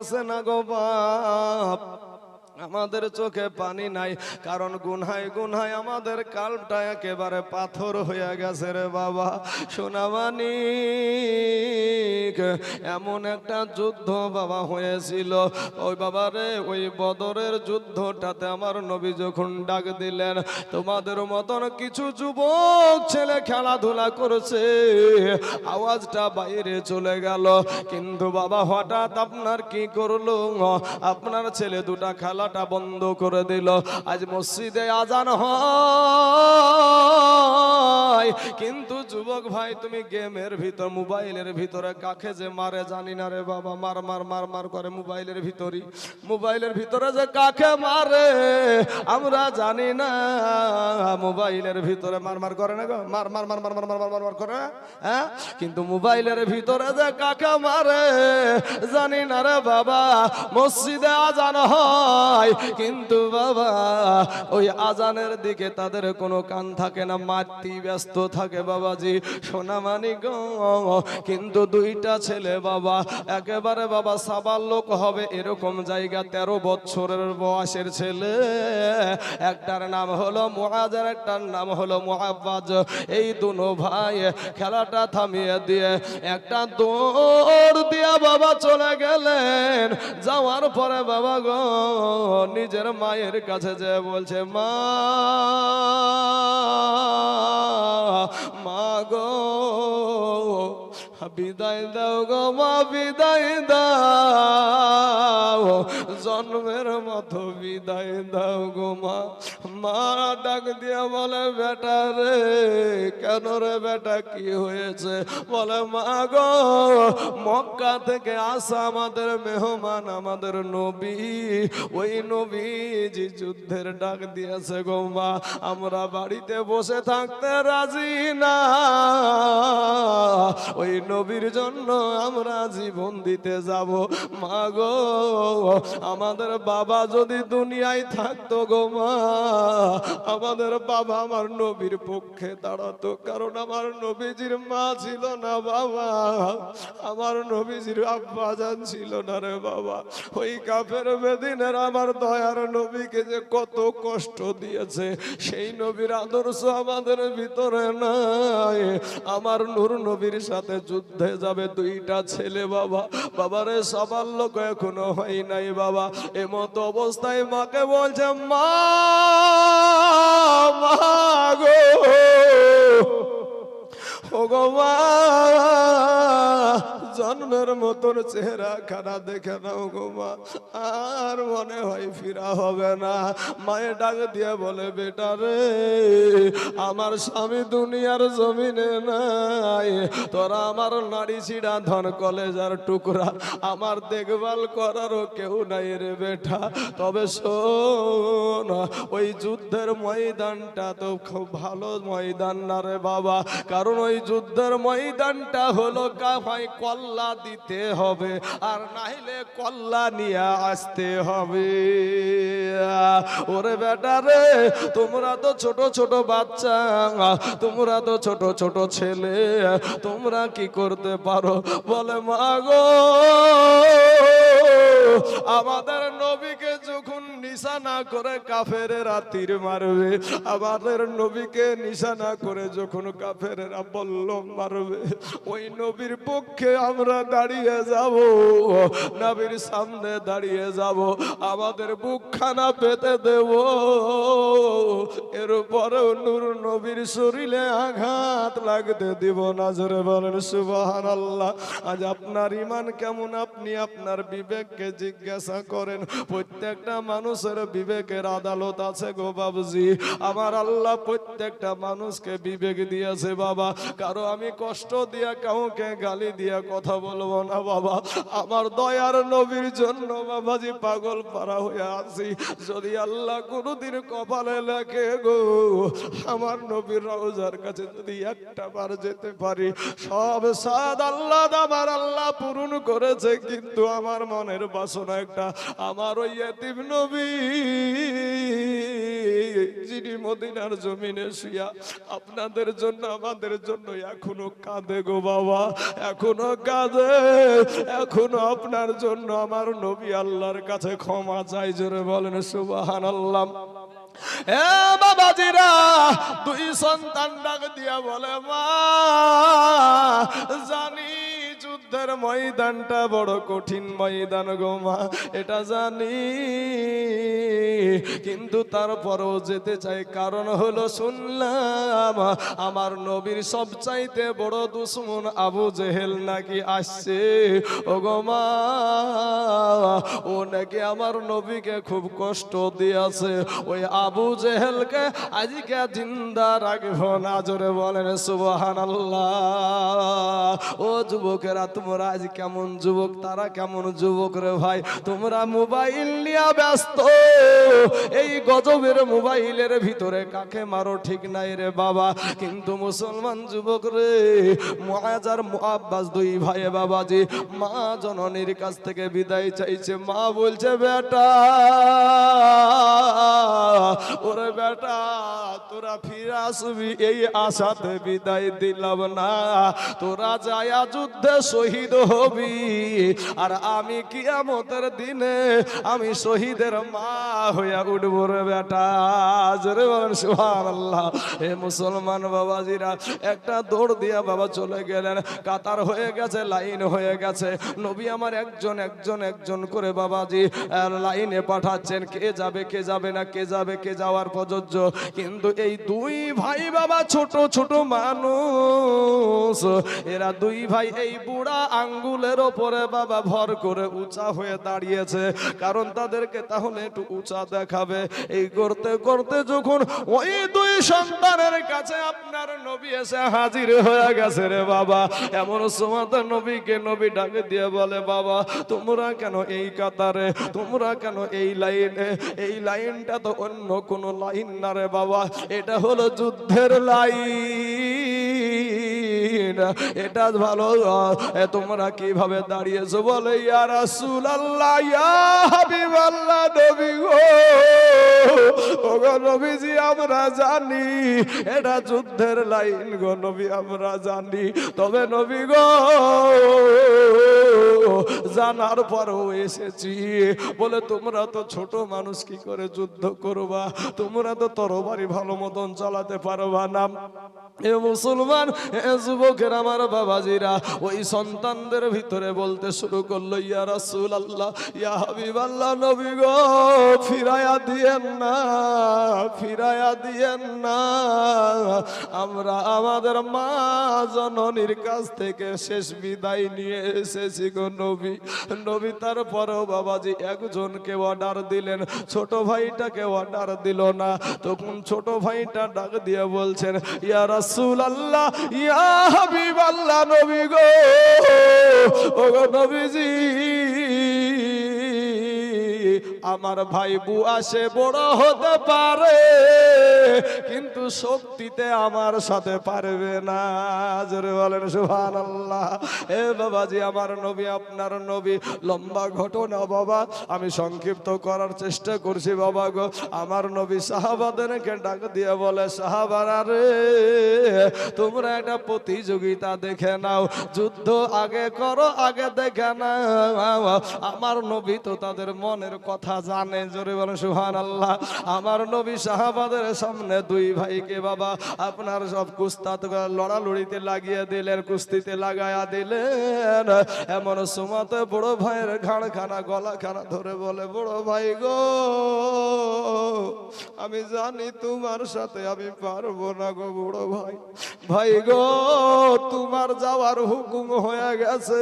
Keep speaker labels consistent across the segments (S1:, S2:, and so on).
S1: আছে না গো বাপ? আমাদের চোখে পানি নাই, কারণ গুনহায় গুনহায় আমাদের কালটা একেবারে পাথর হয়ে গেছে রে বাবা। সোনামানি এমন একটা যুদ্ধ বাবা হয়েছিল। ওই বাবা রে, ওই বদরের যুদ্ধটাতে আমার নবী যখন ডাক দিলেন, তোমাদের মতন কিছু যুবক ছেলে খেলাধুলা করছে। আওয়াজটা বাইরে চলে গেল। কিন্তু বাবা হঠাৎ আপনার কি করল? আপনার ছেলে দুটা খেলাটা বন্ধ করে দিল। আজ মসজিদে আজান হয়। কিন্তু যুবক ভাই, তুমি গেমের ভিতর, মোবাইলের ভিতরে কাকে যে মারে জানি না রে বাবা। মার মার মার মার করে মোবাইলের ভিতরই। মোবাইলের ভিতরে যে কাকে মারে, আমরা জানি না। মোবাইলের ভিতরে মার মার করে না গো। মার মার মার মার মার মার মার মার মার করে হ্যাঁ? কিন্তু মোবাইলের ভিতরে যে কাকে মারে, জানি না রে বাবা। মসজিদে আজান হয়। কিন্তু বাবা, ওই আজানের দিকে তাদের কোনো কান থাকে না, মাতৃ ব্যস্ত থাকে বাবাজি। সোনামানি গো, কিন্তু দুইটা ছেলে বাবা, একেবারে বাবা সাবার লোক হবে এরকম জায়গা, তেরো বছরের বয়সের ছেলে। একটার নাম হলো মুআজার একটার নাম হলো মুআব্বাজ। এই দুনো ভাই খেলাটা থামিয়ে দিয়ে একটা দৌড় দিয়া বাবা চলে গেলেন। যাওয়ার পরে বাবা গো নিজের মায়ের কাছে যে বলছে, মা মা গো, বিদায় দাও গো, মা, বিদায় দাও। জন্মের মতো বিদায় দাও গো, মা। মা ডাক দিয়া বলে, বেটা রে কেন রে বেটা, কি হয়েছে? বলে, মা গো, মক্কা থেকে আসা আমাদের মেহমান, আমাদের নবী। ওই নবীজি যুদ্ধের ডাক দিয়েছে গো মা, আমরা বাড়িতে বসে থাকতে রাজি না। ওই নবীর জন্য আমরা জীবন দিতে যাব। মা গো, আমাদের বাবা যদি দুনিয়ায় থাকতো গো মা, আমাদের বাবা আমার নবীর পক্ষে দাঁড়াতো কারণ আমার নবীজির মা ছিল না বাবা। আমার নবীজির আব্বা জান ছিল না রে বাবা। ওই কাফের বেদিনের আমার দয়ার নবীকে যে কত কষ্ট দিয়েছে, সেই নবীর আদর্শ আমাদের ভিতরে নাই। আমার নূর নবীর সাথে যুদ্ধে যাবে দুইটা ছেলে বাবা। বাবারে, সবার লোক এখনও হয় নাই বাবা। এমতো অবস্থায় মাকে বলছে, মা মা গো। Oh. জন্মের মতন চেহারা খানা দেখে নাও গো মা। আর মনে হয় ফিরা হবে না। মায়ের ডাক দিয়ে বলে, বেটা রে, আমার স্বামী দুনিয়ার জমিনে নাই। তোরা আমার নারী ছিড়া ধন কলেজার টুকরা, আমার দেখভাল করারও কেউ নাই রে বেটা। তবে শোন, ওই যুদ্ধের ময়দানটা তো খুব ভালো ময়দান না রে বাবা। কারণ ওই যুদ্ধের ময়দানটা হলো কাফাই কল্লা দিতে হবে, আর নাইলে কল্লা নিয়ে আসতে হবে। ওরে বেটা রে, তোমরা তো ছোট ছোট বাচ্চা, তোমরা তো ছোট ছোট ছেলে, তোমরা কি করতে পারো? বলে মাগো আমাদের নবীকে যখন নিশানা করে কাফেরেরা তীর মারবে, আমাদের নবীকে নিশানা করে যখন কাফেরেরা বলল মারবে, ওই নবীর পক্ষে আমরা দাঁড়িয়ে যাব, নবীর সামনে দাঁড়িয়ে যাব, আমাদের বুকখানা পেতে দেব। এরপরেও নূর নবীর শরীরে আঘাত লাগতে দিব না, জোরে বলেন সুবাহান আল্লাহ আজ আপনার ইমান কেমন? আপনি আপনার বিবেককে জিজ্ঞাসা করেন, প্রত্যেকটা মানুষের বিবেকের আদালত আছে গো বাবুজি। আমার আল্লাহ প্রত্যেকটা মানুষকে বিবেক দিয়েছে বাবা। কারও আমি কষ্ট দিয়া কাউকে গালি দিয়া কথা বলব না বাবা। আমার দয়ার নবীর জন্য বাবাজি পাগল পারা হয়ে আছি। যদি আল্লাহ কোনোদিন কপালে লেখে গো, আমার নবীর রওজার কাছে যদি একটা বার যেতে পারি, সব সাদ আল্লাহ আমার আল্লাহ পূরণ করেছে, কিন্তু আমার মনের বাসনা একটা। আমার ওই এতিম যিনি মদিনার জমিনে শুয়া আপনাদের জন্য, আমাদের জন্য এখনও কাঁদে গো বাবা, এখনও কাঁদে, এখনও আপনার জন্য আমার নবী আল্লাহর কাছে ক্ষমা চাই, জোরে বলেন সুবাহান আল্লাহ এ বাবাজিরা, দুই সন্তান ডাক দিয়া বলে, মা, জানি যুদ্ধের ময়দানটা বড় কঠিন ময়দান গো মা, এটা জানি। কিন্তু তারপরও যেতে চাই কারণ হলো শুনলাম, আমার নবীর সবচাইতে বড় দুশ্মন আবু জেহেল নাকি আসছে। ও গো মা, ও নাকি আমার নবীকে খুব কষ্ট দিয়েছে। ওই আবু জেহেলকে আজকে জিন্দা রাখব না, জোরে বলেন সুবহান ও যুবকেরা তোমরা আজ কেমন যুবক, তারা কেমন যুবক রে ভাই? তোমরা মোবাইল নিয়ে ব্যস্ত। এই গজবের মোবাইলের ভিতরে কাকে মারো ঠিক নাই রে বাবা। কিন্তু মুসলমান যুবক রে মহাজার মুআব্বাস দুই ভাই বাবাজি, মা জননীর কাছ থেকে বিদায় চাইছে। মা বলছে, বেটা, ওরে বেটা, তোরা ফিরে আসবি, এই আশাতে বিদায় দিলাম না। তোরা যায়া যুদ্ধে শহীদ হবি। আর আমি কিয়ামতের দিনে আমি শহীদের মা হইয়া উঠবো রে বেটা। সুবহানাল্লাহ। এ মুসলমান বাবাজিরা, একটা দৌড় দিয়া বাবা চলে গেলেন। কাতার হয়ে গেছে, লাইন হয়ে গেছে। নবী আমার একজন একজন একজন করে বাবাজি লাইনে পাঠাচ্ছেন, কে যাবে কে যাবে না, কে যাবে, কে যাওয়ার প্রযোজ্য। কিন্তু এই দুই ভাই বাবা ছোট ছোট মানুষ, এরা দুই ভাই এই বুড়া আঙ্গুলের ওপরে বাবা ভর করে উঁচা হয়ে দাঁড়িয়েছে। কারণ তাদেরকে তাহলে একটু উঁচা দেখাবে। এই করতে করতে যখন ওই দুই সন্তানের কাছে আপনার নবী এসে হাজির হয়ে গেছে রে বাবা, এমন সময় নবীকে নবী ডাকে দিয়ে বলে, বাবা, তোমরা কেন এই কাতারে? তোমরা কেন এই লাইনে? এই লাইনটা তো অন্য কোনো লাইন না রে বাবা, এটা হলো যুদ্ধের লাইন। এটা ভালো তোমরা কীভাবে দাঁড়িয়েছো বলে হাবিবাল্লাহ, নবী গো। নবীজি, আমরা জানি এটা যুদ্ধের লাইন গো নবী, আমরা জানি। তবে নবী গো, জানার পরও এসেছি। বলে, তোমরা তো ছোট মানুষ, কি করে যুদ্ধ করবা? তোমরা তো তরবারি ভালো মতন চালাতে পারবা না। এ মুসলমান, এ যুবকের আমার বাবাজিরা, ওই সন্তানদের ভিতরে বলতে শুরু করল, ইয়া রাসূল আল্লাহ ইয়া হাবিব আল্লাহ নবী গো ফিরায়া দিয়েন না ফিরায়া দিয়েন না। আমরা আমাদের মা জননীর কাছ থেকে শেষ বিদায় নিয়ে এসেছি গো নবী। নবী তারপরেও বাবাজি একজনকে অর্ডার দিলেন, ছোট ভাইটাকে অর্ডার দিল না। তখন ছোট ভাইটা ডাক দিয়ে বলছেন, ইয়া রাসূল আল্লাহ ইয়া হাবিব আল্লাহ নবী গো। ও নবীজি। আমার ভাই বুয়া সে বড় হতে পারে, কিন্তু শক্তিতে আমার সাথে পারবে না। বলেন সুহান আল্লাহ এ বাবাজি, আমার নবী, আপনার নবী, লম্বা ঘটনা বাবা। আমি সংক্ষিপ্ত করার চেষ্টা করছি বাবা গো। আমার নবী সাহাবাদেরকে ডাক দিয়ে বলে, সাহাবারা রে, তোমরা একটা প্রতিযোগিতা দেখে নাও, যুদ্ধ আগে করো, আগে দেখে নাও। আমার নবী তো তাদের মনের কথা জানে, জোরে বলে সুহান আল্লাহ আমার নবী সাহাবাদের সামনে দুই ভাইকে, বাবা, আপনার সব কুস্তাত লড়ালড়িতে লাগিয়ে দিলেন, কুস্তিতে লাগায়া দিলেন। এমন সময়তে বড় ভাইয়ের ঘাড়খানা, গলাখানা ধরে বলে, বড় ভাই গো, আমি জানি তোমার সাথে আমি পারব না গো, বড় ভাই। ভাই গো, তোমার যাওয়ার হুকুম হয়ে গেছে।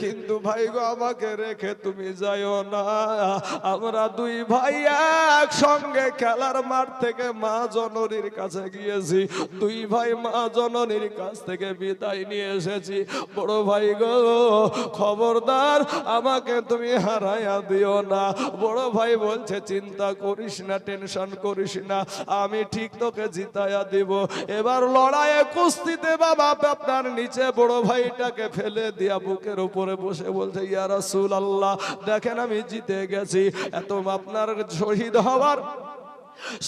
S1: কিন্তু ভাই গো, আমাকে রেখে তুমি যাইও না। আমরা দুই ভাই একসঙ্গে খেলার মাঠ থেকে মা জননীর কাছে গিয়েছি। দুই ভাই মা জননীর কাছ থেকে বিদায় নিয়ে এসেছি। বড় ভাই গো, খবরদার, আমাকে তুমি হারাইয়া দিও না। বড় ভাই বলছে, চিন্তা করিস না, টেনশন করিস না, আমি ঠিক তোকে জিতাইয়া দিব। এবার লড়াইয়ে কুস্তিতে বাবা আপনার নিচে বড় ভাইটাকে ফেলে দিয়া বুকের উপরে বসে বলছে, ইয়া রাসূল আল্লাহ দেখেন আমি জিতে গেছি। এত আপনার শহীদ হওয়ার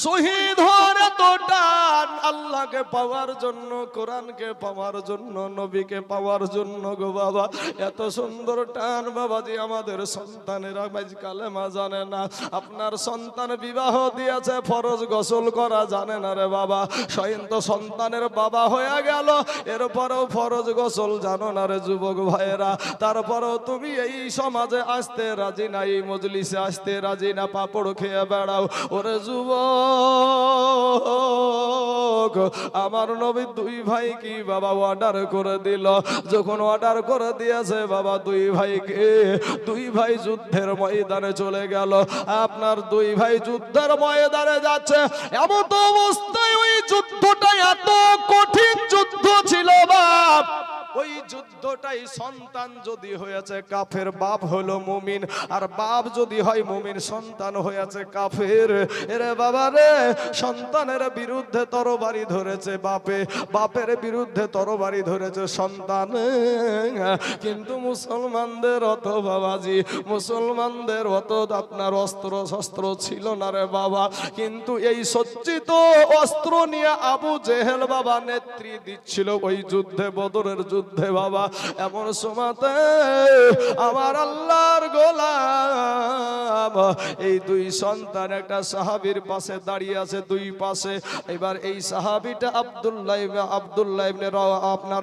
S1: শহীদ হওয়ার এত টান আল্লাহকে পাওয়ার জন্য, কোরআনকে পাওয়ার জন্য, নবীকে পাওয়ার জন্য গো বাবা। এত সুন্দর টান বাবাজি, আমাদের সন্তানেরা বাজ কালেমা জানে না। আপনার সন্তান বিবাহ দিয়েছে, ফরজ গোসল করা জানে না রে বাবা। স্বয়ং তো সন্তানের বাবা হয়ে গেল, এরপরেও ফরজ গোসল জানো না রে যুবক ভাইয়েরা। তারপরেও তুমি এই সমাজে আসতে রাজি না এই মজলিসে আসতে রাজি না, পাপড় খেয়ে বেড়াও। ওরে যুবক আমার নবী দুই ভাই কি বাবা অর্ডার করে দিল? যখন অর্ডার করে দিয়েছে বাবা দুই ভাইকে দুই ভাই যুদ্ধের ময়দানে চলে গেল। আপনার দুই ভাই যুদ্ধের ময়দানে যাচ্ছে। এমন অবস্থায় ওই যুদ্ধটা এত কঠিন যুদ্ধ ছিল বাপ। ওই যুদ্ধটাই সন্তান যদি হয়েছে কাফের, বাপ হলো মুমিন। আর বাপ যদি হয় মুমিন, সন্তান হয়েছে কাফের। এরে বাবা রে, সন্তানের বিরুদ্ধে তরবারি ধরেছে বাপে। বাপের বিরুদ্ধে তরবারি ধরেছে সন্তান। কিন্তু মুসলমানদের অত বাবাজি, মুসলমানদের অত আপনার অস্ত্র শস্ত্র ছিল না রে বাবা। কিন্তু এই সজ্জিত অস্ত্র নিয়ে আবু জেহেল বাবা নেত্রী দিচ্ছিল ওই যুদ্ধে বদরের যুদ্ধে বাবা, এমন সময়তে আমার আল্লাহর গোলাম, এই দুই সন্তান একটা সাহাবীর পাশে দাঁড়িয়ে আছে দুই পাশে। এবার এই সাহাবিটা আব্দুল্লাহ আব্দুল্লাহ আপনার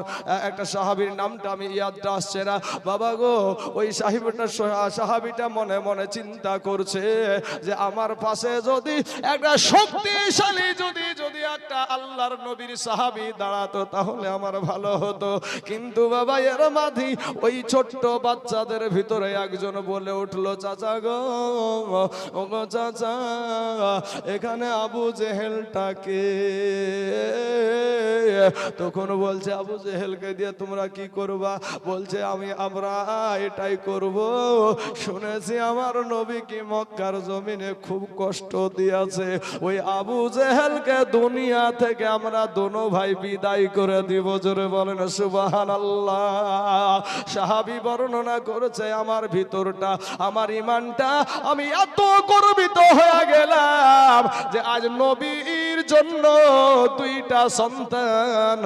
S1: একটা সাহাবীর নামটা আমি ইয়াদটা আসছে না। বাবা গো, ওই সাহিবটা সাহাবিটা মনে মনে চিন্তা করছে যে আমার পাশে যদি একটা শক্তিশালী যদি যদি একটা আল্লাহর নবীর সাহাবি দাঁড়াতো, তাহলে আমার ভালো হতো। কিন্তু বাবা, এর মাঝি ওই ছোট্ট বাচ্চাদের ভিতরে একজন বলে উঠল, চাচা গো গো চাচা, এখানে আবু জেহেলটাকে তখন বলছে, আবু জেহেলকে দিয়ে তোমরা কি করবা? বলছে, আমি, আমরা এটাই করব। শুনেছি আমার নবী কি মক্কার জমিনে খুব কষ্ট দিয়েছে। ওই আবু জেহেলকে দুনিয়া থেকে আমরা দোনো ভাই বিদায় করে দিব। জোরে বলেন সাহাবি বর্ণনা করেছে, আমার ভিতরটা, আমার ইমানটা আমি এত গর্বিত হয়ে গেলাম যে আজ নবীর জন্য দুইটা সন্তান।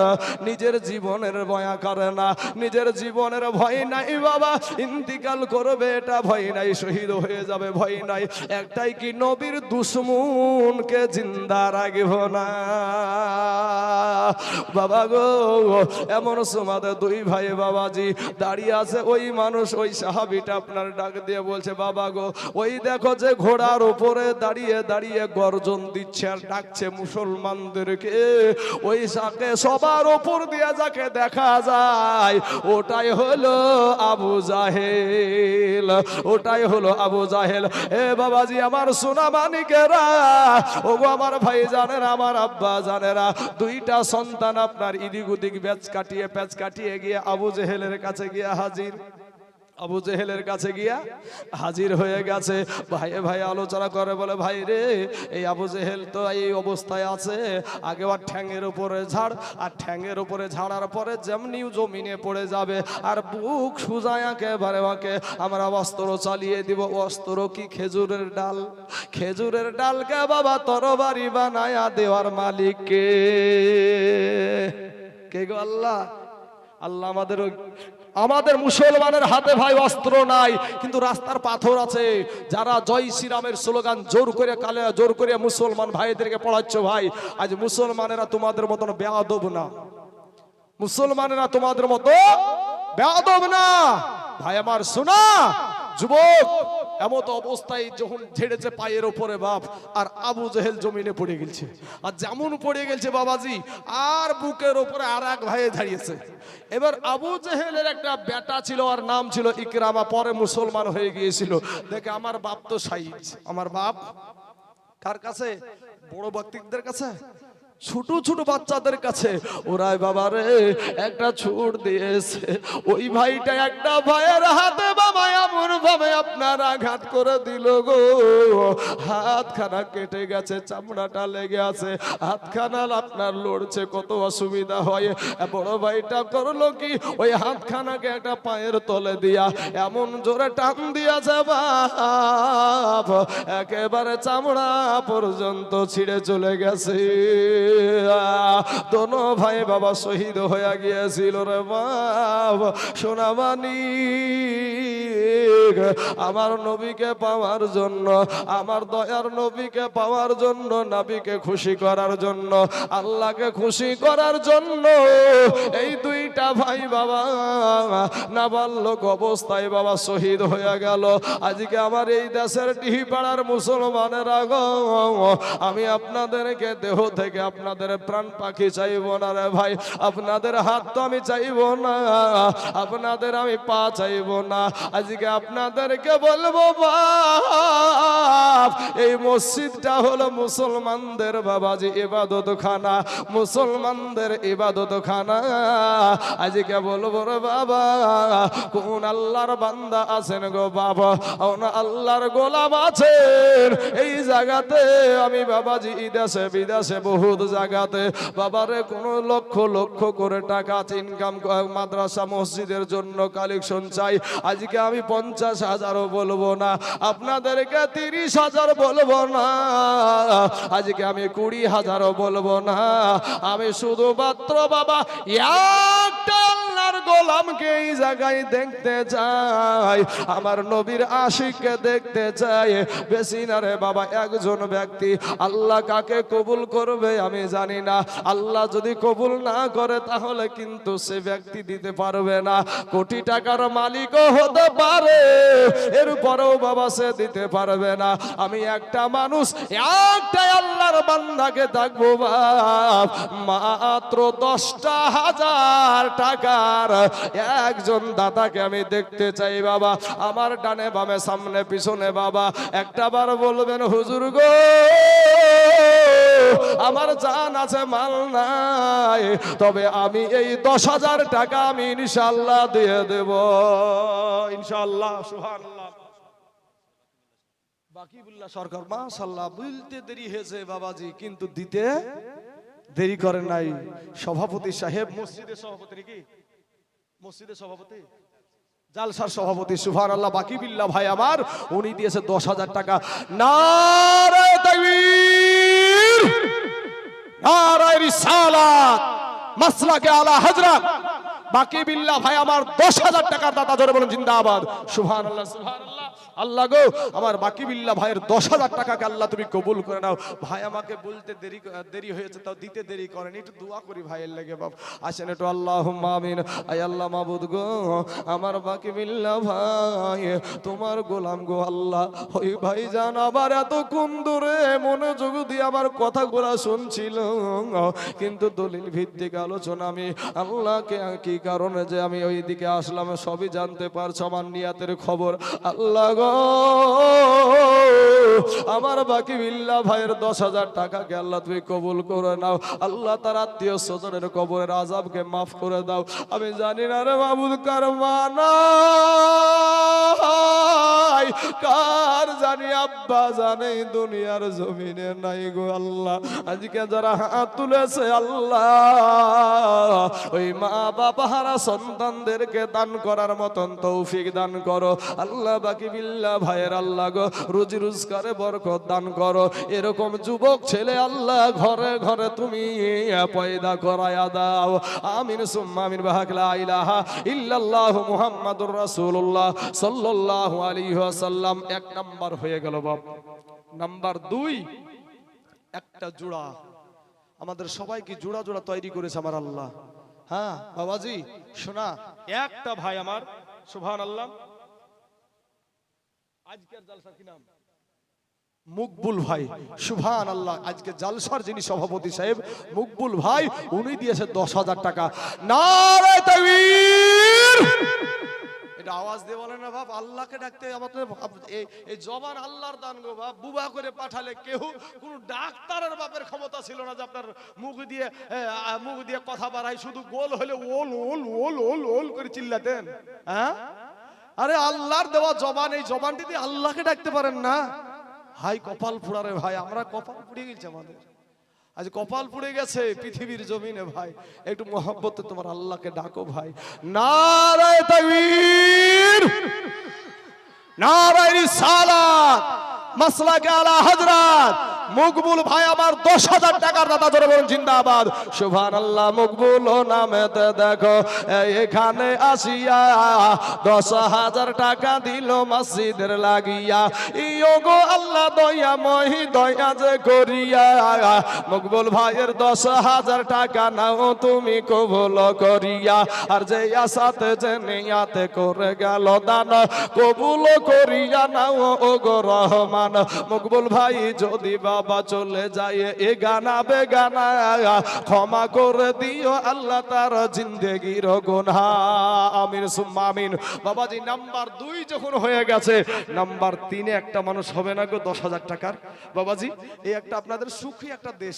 S1: নিজের জীবনের ভয়া করে না, নিজের জীবনের ভয় নাই বাবা। ইন্তিকাল করবে এটা ভয় নাই, শহীদ হয়ে যাবে ভয় নাই। একটাই কি নবীর দুশ্মনকে জিন্দা রাখব না? বাবা গো, এমন সমাদে দুই ভাই বাবাজি দাঁড়িয়ে আছে, ওই মানুষ, ওই সাহাবিটা আপনার ডাক দিয়ে বলছে, বাবা গো, ওই দেখো যে ঘোড়ার উপরে দাঁড়িয়ে দাঁড়িয়ে গর্জন দিচ্ছে আর ডাকছে মুসলমানদেরকে ওই সাকে সবার ওপর দিয়ে যাকে দেখা যায়, ওটাই হলো আবু জাহেল, ওটাই হলো আবু জাহেল। এ বাবাজি, আমার সোনা মানিকেরা ওগো আমার ভাই জানেরা আমার আব্বা জানেরা দুইটা সন্তান আপনার ইদিক উদিক ব্যাচ কাটিয়ে, প্যাচ কাটিয়ে গিয়ে আবু জেহেলের কাছে গিয়ে হাজির। আবু জেহেলের কাছে গিয়া হাজির হয়ে গেছে। ভাইয়ে ভাই আলোচনা করে বলে, ভাই রে, এই আবু জেহেল তো এই অবস্থায় আছে। আগে আর ঠ্যাঙের উপরে ঝাড়, আর ঠ্যাঙের উপরে ঝাড়ার পরে যেমনি জমিনে পড়ে যাবে, আর বুক সুজায় একেবারে ওকে আমরা অস্ত্র চালিয়ে দিব। অস্ত্র কি খেজুরের ডাল? খেজুরের ডালকে বাবা তরবারি বানায়া দেওয়ার মালিককে। কে গো আল্লাহ? আল্লাহ আমাদের আমাদের মুসলমানের হাতে ভাই অস্ত্র নাই, কিন্তু রাস্তার পাথর আছে। যারা জয় শ্রীরামের স্লোগান, জোর করে কালে, জোর করে মুসলমান ভাইদেরকে পড়াচ্ছ ভাই, আজ মুসলমানেরা তোমাদের মতন বেয়াদব না। মুসলমানেরা তোমাদের মতো বেয়াদব না। ভাই আমার শোনা যুবক এমত অবস্থায় যখন ঝেড়েছে পায়ের ওপরে বাপ, আর আবু জেহেল জমিনে পড়ে গেছে আর যেমন পড়ে গেছে বাবাজি, আর বুকের ওপরে আর এক ভাইয়ে দাঁড়িয়েছে। এবার আবু জেহেলের একটা বেটা ছিল, আর নাম ছিল ইকরামা, পরে মুসলমান হয়ে গিয়েছিল। দেখে আমার বাপ তো সাইজ আমার বাপ কার কাছে? বড় ব্যক্তিদের কাছে? ছোট ছোট বাচ্চাদের কাছে, ওরাই বাবা রে, একটা ছুট দিয়েছে। ওই ভাইটা একটা ভাইয়ের হাতে বাবা এমন ভাবে আপনার আঘাত করে দিল গো। হাতখানা কেটে গেছে, চামড়াটা লেগে আছে। হাতখানা আপনার লড়ছে, কত অসুবিধা হয়। বড় ভাইটা করল কি? ওই হাতখানাকে একটা পায়ের তলে দিয়া এমন জোরে টান দিয়েছে, বাপ, একেবারে চামড়া পর্যন্ত ছিঁড়ে চলে গেছে। দোনো ভাই বাবা শহীদ হয়ে গিয়েছিল রে বাপ। সোনামানি আমার নবীকে পাওয়ার জন্য, আমার দয়ার নবীকে পাওয়ার জন্য, নাবিকে খুশি করার জন্য, আল্লাহকে খুশি করার জন্য এই দুইটা ভাই বাবা নাবালক অবস্থায় বাবা শহীদ হয়ে গেল। আজকে আমার এই দেশের টিহি পাড়ার মুসলমানেরা গো, আমি আপনাদেরকে দেহ থেকে আপনাদের প্রাণ পাখি চাইব না রে ভাই। আপনাদের হাত তো আমি চাইব না। আপনাদের আমি পা চাইব না। আজকে আপনাদেরকে বলব, বাপ, এই মসজিদটা হলো মুসলমানদের বাবাজি ইবাদত খানা মুসলমানদের ইবাদত খানা আজকে বলব রে বাবা, কোন আল্লাহর বান্দা আছেন গো বাবা কোন আল্লাহর গোলাম আছেন? এই জায়গাতে আমি বাবাজি দেশে বিদেশে বহুত জায়গাতে। বাবারে, কোন লক্ষ লক্ষ করে টাকা ইনকাম মাদ্রাসা, মসজিদের জন্য কালেকশন চাই। আজকে আমি পঞ্চাশ হাজারও বলব না, আপনাদেরকে তিরিশ হাজার বলব না। আজকে আমি কুড়ি হাজারও বলব না। আমি শুধুমাত্র বাবা আল্লাহর গোলামকে এই জায়গায় দেখতে চাই। আমার নবীর আশিককে দেখতে চাই। বেশি না রে বাবা, একজন ব্যক্তি আল্লাহ কাকে কবুল করবে আমি জানি না। আল্লাহ যদি কবুল না করে তাহলে কিন্তু সে ব্যক্তি দিতে পারবে না। কোটি টাকার মালিকও হতে পারে, এরপরেও বাবা সে দিতে পারবে না। আমি একটা মানুষ একটা আল্লাহর বান্দাকে থাকব বাপ। মাত্র দশটা হাজার টাকার একজন দাতাকে আমি দেখতে চাই, বাবা। আমার ডানে বামে, সামনে পিছনে, বাবা। একটা বার বলবেন, হুজুর গো, আমার জান আছে, মাল নাই। তবে আমি এই দশ হাজার টাকা আমি ইনশাল্লাহ দিয়ে দেব। ইনশাল্লাহ সুবহানাল্লাহ। বাকিবুল্লাহ সরকার মাশাল্লাহ বলতে দেরি হয়েছে, বাবাজি, কিন্তু দিতে দেরি করে নাই। সভাপতি সাহেব, মসজিদের সভাপতি কি মসজিদের সভাপতি? জালসার সভাপতি সুভান আল্লাহ বাকি বিল্লা ভাই আমার, উনি দিয়েছে দশ হাজার টাকা। নারায় নারায় মাসলাকে আলা হযরত বাকি বিল্লা ভাই, আমার দশ হাজার টাকার দাতা ধরে বলুন, জিন্দাবাদ। সুভান আল্লাহ আল্লাহ গো, আমার বাকি বিল্লা ভাইয়ের দশ হাজার টাকাকে আল্লাহ তুমি কবুল করে নাও। ভাই, আমাকে বলতে দেরি দেরি হয়েছে, তাও দিতে দেরি করেন। একটু দোয়া করি ভাইয়ের লেগে, বাপ। আসেন একটু আল্লাহ মামিন আই আল্লাহ মাবুদ গো, আমার বাকি বিল্লা ভাই, তোমার গোলাম গো আল্লাহ। ওই ভাই জান আবার এত কোন দূরে মনোযোগ দিয়ে আমার কথাগুলা শুনছিল। কিন্তু দলিল ভিত্তিক আলোচনা আমি আল্লাহকে কি কারণে যে আমি ওই দিকে আসলাম, সবই জানতে পারছ আমার নিয়াতের খবর। আল্লাহ আমার বাকি বিল্লা ভাইয়ের দশ হাজার টাকাকে আল্লাহ তুমি কবুল করে নাও। আল্লাহ তার আত্মীয় স্বজনের কবরের আজাবকে মাফ করে দাও। আমি জানি না রে মাবুদ কার কার জানি আব্বা জানে, দুনিয়ার জমিনে নাই গো আল্লাহ। আজকে যারা হাত তুলেছে আল্লাহ, ওই মা বাবা হারা সন্তানদেরকে দান করার মতন তৌফিক দান করো। আল্লাহ বাকি বিল্লা ভাইয়ের আল্লাহ গো, রুজি রোজগারে বরকত দান করো। এরকম যুবক ছেলে আল্লাহ ঘরে ঘরে তুমি পয়দা করায়া দাও। আমিন, সুম্মা আমিন, বাহাক লা ইলাহা ইল্লাল্লাহু মুহাম্মাদুর রাসূলুল্লাহ সাল্লাল্লাহু আলাইহি ওয়াসাল্লাম। এক নাম্বার হয়ে গেল বাপ। নাম্বার দুই, একটা জোড়া। আমাদের সবাইকে জোড়া জোড়া তৈরি করেছে আমার আল্লাহ। হ্যাঁ বাবাজি শোনা। একটা ভাই আমার সুভান আল্লাহ আজকের জালসার কি নাম? মুকবুল ভাই সুভান আল্লাহ আজকে জালসার যিনি সভাপতি সাহেব মুকবুল ভাই উনি দিয়েছে দশ হাজার টাকা। না আওয়াজ দিয়ে বলে না, বাপ, আল্লাহকে ডাকতে আমাদের এই জবান আল্লাহর দান গো, বাপ। বুবা করে পাঠালে কেউ কোনো ডাক্তারের বাপের ক্ষমতা ছিল না যে আপনার মুখ দিয়ে মুখ দিয়ে কথা বাড়াই শুধু গোল হলে ওল ওল ওল ওল ওল করে চিল্লাতেন। হ্যাঁ? আরে আল্লাহর দেওয়া জবান, এই জবানটি দিয়ে আল্লাহকে ডাকতে পারেন না। হাই কপাল ফুড়ারে ভাই, আমরা কপাল পুড়ে গেছে আমাদের। আজ কপাল পুড়ে গেছে পৃথিবীর জমিনে ভাই। একটু মহব্বতে তোমার আল্লাহকে ডাকো ভাই। নারায় তাকবীর। নারায় রিসালাত। মাসলাকে আলা হযরত। মকবুল ভাই, আমার দশ হাজার টাকার দাদা ধরে বলুন, জিন্দাবাদ। সুভান আল্লাহ মকবুল নামেতে দেখো এখানে আসিয়া দশ হাজার টাকা দিল মসজিদের লাগিয়া। ইয়োগো আল্লাহ, দয়া মহি, দয়া যে করিয়া। মকবুল ভাইয়ের দশ হাজার টাকা নাও, তুমি কবুল করিয়া। আর যে আসাতে, যে নিয়াতে করে গেল দান, কবুল করিয়া নাও ও গো রহমান। মকবুল ভাই, যদি বাবা চলে যায়, এ গানা বেগানা, ক্ষমা করে দিও আল্লাহ তার জিন্দেগির গুনাহ আমিন, সুম্মা আমিন। বাবাজি, নাম্বার দুই যখন হয়ে গেছে, নাম্বার তিনে একটা মানুষ হবে না গো, দশ হাজার টাকার। বাবাজি, এই একটা আপনাদের সুখী একটা দেশ।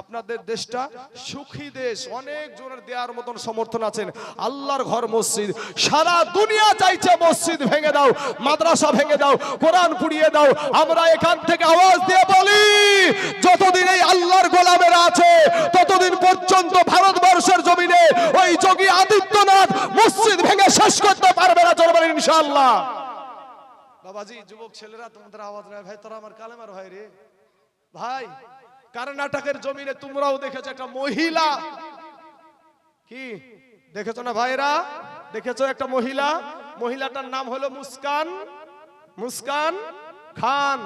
S1: আপনাদের দেশটা সুখী দেশ। অনেক জনের দেওয়ার মতন সমর্থন আছেন। আল্লাহর ঘর মসজিদ। সারা দুনিয়া চাইছে মসজিদ ভেঙে দাও, মাদ্রাসা ভেঙে দাও, কোরআন পুড়িয়ে দাও। আমরা এখান থেকে আওয়াজ দিয়ে বলি যতদিন এই আল্লাহর গোলামেরা আছে, ততদিন পর্যন্ত ভারতবর্ষের জমিনে ওই যোগী আদিত্যনাথ মসজিদ ভেঙে শেষ করতে পারবে না চলবেন ইনশাআল্লাহ। বাবাজি, যুবক ছেলেরা, তোমাদের আওয়াজ নেয় ভাই, তোরা আমার কালেমার ভাই রে। ভাই, কর্ণাটকের জমিনে তোমরাও দেখেছ একটা মহিলা। কি? দেখেছ না ভাইরা দেখেছ একটা মহিলা? মহিলাটার নাম হলো মুস্কান। মুস্কান খান।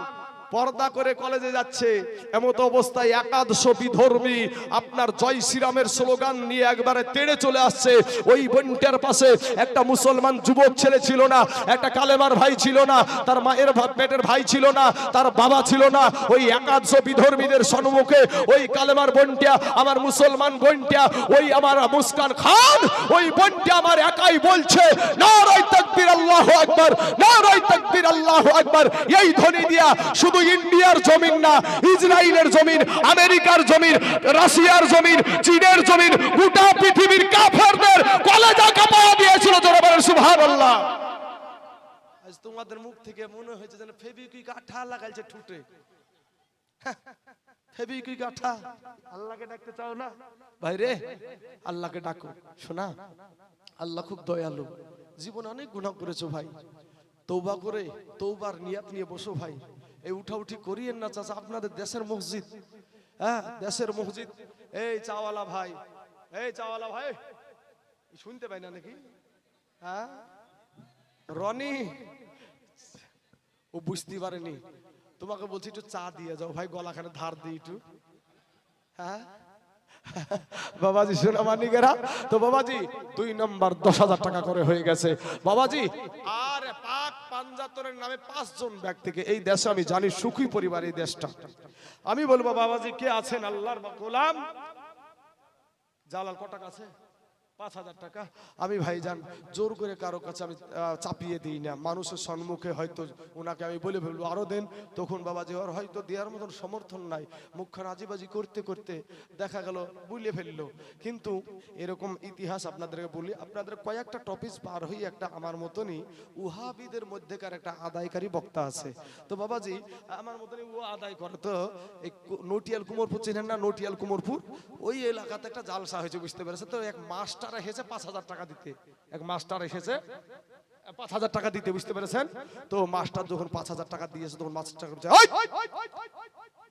S1: পর্দা করে কলেজে যাচ্ছে। এমত অবস্থায় একাদশ বিধর্মী আপনার জয় শ্রীরামের স্লোগান নিয়ে একবারে তেড়ে চলে আসছে। ওই বনটার পাশে একটা মুসলমান যুবক ছেলে ছিল না, একটা কালেমার ভাই ছিল না, তার মায়ের পেটের ভাই ছিল না, তার বাবা ছিল না। ওই একাদশ বিধর্মীদের সম্মুখে ওই কালেমার বনটিয়া, আমার মুসলমান বনটিয়া, ওই আমার মুস্কান খান, ওই বনটিয়া আমার একাই বলছে নারাই তাকবীর আল্লাহু আকবার নারাই তাকবীর আল্লাহু আকবার। এই ধ্বনি দিয়া শুধু ইন্ডিয়ার জমিন না, ইসরায়েলের জমিন, আমেরিকার জমিন, রাশিয়ার জমিন, চীনের জমিন, গোটা পৃথিবীর কাফেরদের কলেজা কাঁপায়া দিয়েছিল জোরে বলেন, সুবহানাল্লাহ। আজ তোমাদের মুখ থেকে মনে হয়েছে যেন ফেবিকুইক আঠা লাগাইছে ঠুটে। ফেবিকুইক আঠা। আল্লাহকে ডাকতে চাও না? ভাই রে আল্লাহকে ডাকো, শোনা, আল্লাহ খুব দয়ালু। জীবনে অনেক গুনাহ করেছ ভাই। তৌবা করে তৌবার নিয়াত নিয়ে বসো ভাই। এই উঠা উঠি করিয়েন না চাচা, আপনাদের দেশের মসজিদ। হ্যাঁ দেশের মসজিদ। এই চাওয়ালা ভাই, এই চাওয়ালা ভাই। শুনতে পাই না নাকি? হ্যাঁ? রনি, ও বুঝতে পারেনি। তোমাকে বলছি একটু চা দিয়ে যাও। ভাই, গলাখানে ধার দিই একটু। হ্যাঁ? বাবাজি, শোনা মানিকেরা। তো বাবাজি, দুই নম্বর দশ হাজার টাকা করে হয়ে গেছে। বাবাজি, আর পাক। পাঞ্জাতনের নামে পাঁচজন ব্যক্তিকে এই দেশে আমি জানি, সুখী পরিবার এই দেশটা। আমি বলব, বাবাজি, কে আছেন? আল্লাহর গোলাম। জালাল কটাক আছে? পাঁচ হাজার টাকা। আমি ভাইজান, জোর করে কারও কাছে আমি চাপিয়ে দিই না। মানুষের সম্মুখে হয়তো ওনাকে আমি বলে ফেলব, আরও দেন। তখন বাবাজি, ওর হয়তো দেওয়ার মতন সমর্থন নাই। মুখখান আজিবাজি করতে করতে দেখা গেল, বুলে ফেলল। কিন্তু এরকম ইতিহাস আপনাদেরকে বলি, আপনাদের কয়েকটা টপিক পার হয়ে একটা আমার মতনই উহাবিদের মধ্যেকার একটা আদায়কারী বক্তা আছে। তো বাবাজি, আমার মতনই ও আদায় করে তো, এই নটিয়াল কুমোরপুর চিনেন না? নটিয়াল কুমোরপুর? ওই এলাকাতে একটা জালসা হয়েছে, বুঝতে পেরেছে তো এক মাস্টার এসেছে পাঁচ হাজার টাকা দিতে। এক মাস্টার এসেছে, পাঁচ হাজার টাকা দিতে, বুঝতে পেরেছেন? তো মাস্টার যখন পাঁচ হাজার টাকা দিয়েছে, তখন মাস্টার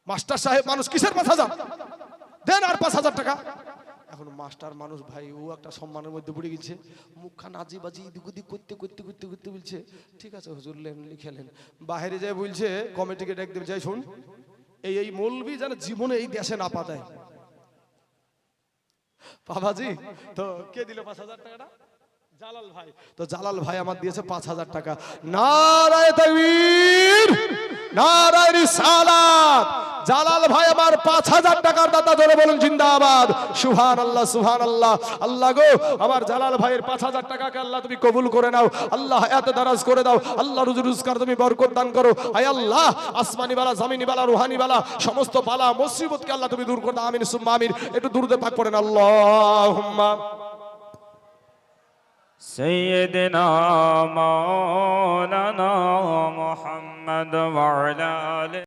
S1: মাস্টার সাহেব, মানুষ কিসের পাঁচ হাজার? দেন আর পাঁচ হাজার টাকা। এখন মাস্টার মানুষ, ভাই, ও একটা সম্মানের মধ্যে পড়ে গেছে। মুখখান আজি বাজি ওদিক করতে করতে করতে করতে বলছে। ঠিক আছে, হুজুর, লেন লিখেলেন বাইরে যায় বলছে, কমিটিকে ডাক দেবে, যাই শুন, এই এই মৌলবি যেন জীবনে এই দেশে না পাতায়। বাবাজি তো কে দিল পাঁচ হাজার টাকাটা? জালাল ভাই। তো জালাল ভাই আমার দিয়েছে পাঁচ হাজার টাকা। নারায় তাকবীর, নারায় রিসালাত। জালাল ভাই আমার পাঁচ হাজার টাকার দাতা ধরে বলুন, জিন্দাবাদ। সুহান আল্লাহ সুহান আল্লাহ আল্লাহ গো, আমার জালাল ভাইয়ের পাঁচ হাজার টাকাকে আল্লাহ তুমি কবুল করে নাও। আল্লাহ হায়াতে দারাজ করে দাও। আল্লাহ রুজু রুজগার তুমি বরকত দান করো। আয় আল্লাহ আসমানি বালা জামিনি বালা রুহানি বালা সমস্ত বালা, মুসিবতকে আল্লাহ তুমি দূর করে দাও। আমিন, সুম্মা, আমিন। একটু দূরতে পাক করেন আল্লাহুম্মা।
S2: سيدنا مولانا محمد وعلى آله